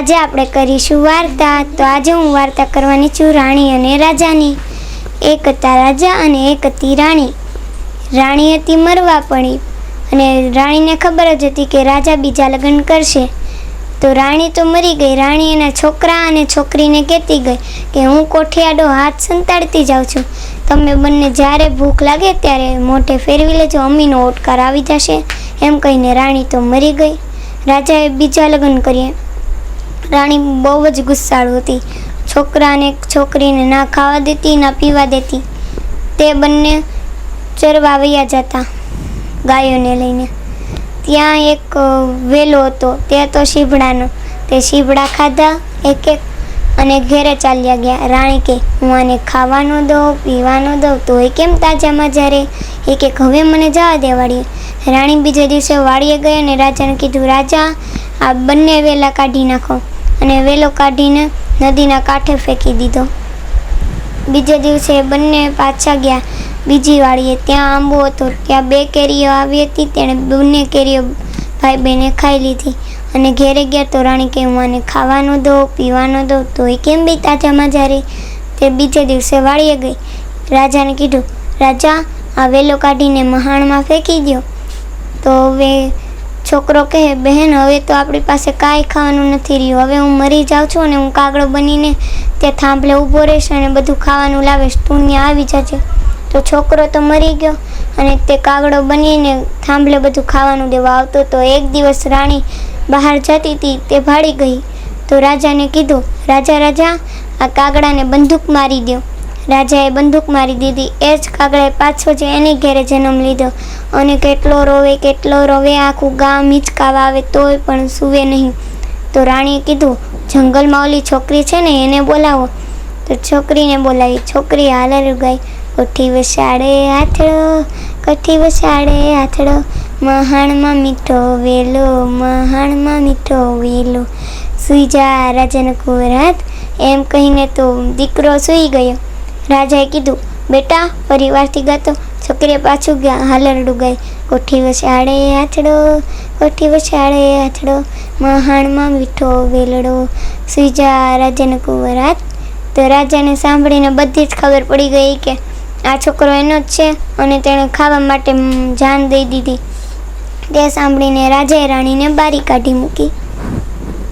આજે આપણે કરીશું વાર્તા. તો આજે હું વાર્તા કરવાની છું રાણી અને રાજાની. એક હતા રાજા અને એક હતી રાણી. રાણી હતી મરવા પડી અને રાણીને ખબર જ હતી કે રાજા બીજા લગ્ન કરશે. તો રાણી તો મરી ગઈ. રાણી એના છોકરા અને છોકરીને કહેતી ગઈ કે હું કોઠિયાડો હાથ સંતાડતી જાઉં છું. તમે બંને જ્યારે ભૂખ લાગે ત્યારે મોઢે ફેરવી લેજો. અમીનો ઓટકાર આવી જશે. એમ કહીને રાણી તો મરી ગઈ. રાજાએ બીજા લગ્ન કર્યા. રાણી બહુ જ ગુસ્સાળુ હતી. છોકરાને છોકરીને ના ખાવા દેતી, ના પીવા દેતી. તે બંને ચરવા વયા જતા ગાયોને લઈને. ત્યાં એક વેલો હતો. તે હતો શીભડાનો. તે શીભડા ખાધા એક એક અને ઘેરે ચાલ્યા ગયા. રાણી કે, હું આને ખાવાનો દઉં, પીવાનો દઉં? તો એ કેમ તાજામાં જ્યારે એ કે હવે મને જવા દે વાડીએ. રાણી બીજે દિવસે વાડીએ ગઈ અને રાજાને કીધું, રાજા, આ બંને વેલા કાઢી નાખો. અને વેલો કાઢીને નદીના કાંઠે ફેંકી દીધો. બીજે દિવસે બંને પાછા ગયા. બીજી વાળીએ ત્યાં આંબો હતો. ત્યાં બે કેરીઓ આવી હતી, તેણે બંને કેરીઓ ભાઈ બહેને ખાઈ લીધી. અને ઘેરે ગયા તો રાણી કે હું આને ખાવાનું દો પીવાનું દો તો એ કેમ બી તાજામાં જ્યારે તે બીજે દિવસે વાળીએ ગઈ. રાજાને કીધું, રાજા, આ વેલો કાઢીને મહાણમાં ફેંકી દો તો હવે છોકરો કહે, બહેન, હવે તો આપણી પાસે કાંઈ ખાવાનું નથી રહ્યું. હવે હું મરી જાઉં છું અને હું કાગડો બનીને તે થાંભલે ઊભો રહીશ અને બધું ખાવાનું લાવીશ. તું ત્યાં આવી જજે. તો છોકરો તો મરી ગયો અને તે કાગડો બનીને થાંભલે બધું ખાવાનું દેવા આવતો તો એક દિવસ રાણી બહાર જતી હતી તે ભાળી ગઈ. તો રાજાને કીધું, રાજા રાજા, આ કાગડાને બંદૂક મારી દો રાજાએ બંદૂક મારી દીધી. એ જ કાગડાએ પાછો જે એની ઘેરે જન્મ લીધો. અને કેટલો રોવે કેટલો રોવે, આખું ગામ હિંચકાવા આવે તોય પણ સૂવે નહીં. તો રાણીએ કીધું, જંગલમાં ઓલી છોકરી છે ને, એને બોલાવો. તો છોકરીને બોલાવી. છોકરી હાલર ગઈ. કોઠી વસાડે હાથડો કઠી વસાડે હાથડો મહાણમાં મીઠો વેલો, મહાણમાં મીઠો વેલો. સુઈ જા, રાજાનો કુવરાત એમ કહીને તો દીકરો સૂઈ ગયો. રાજાએ કીધું, બેટા, પરિવારથી ગાતો છોકરીએ પાછું ગયા, હાલરડું ગઈ. કોઠી વસાડે હાથડો કોઠી વસાડે હાથડો મહાણમાં મીઠો વેલડો. સુઈજા રાજાને કુંવર કુંવરાત તો રાજાને સાંભળીને બધી જ ખબર પડી ગઈ કે આ છોકરો એનો જ છે અને તેણે ખાવા માટે જાન દઈ દીધી. તે સાંભળીને રાજાએ રાણીને બારી કાઢી મૂકી.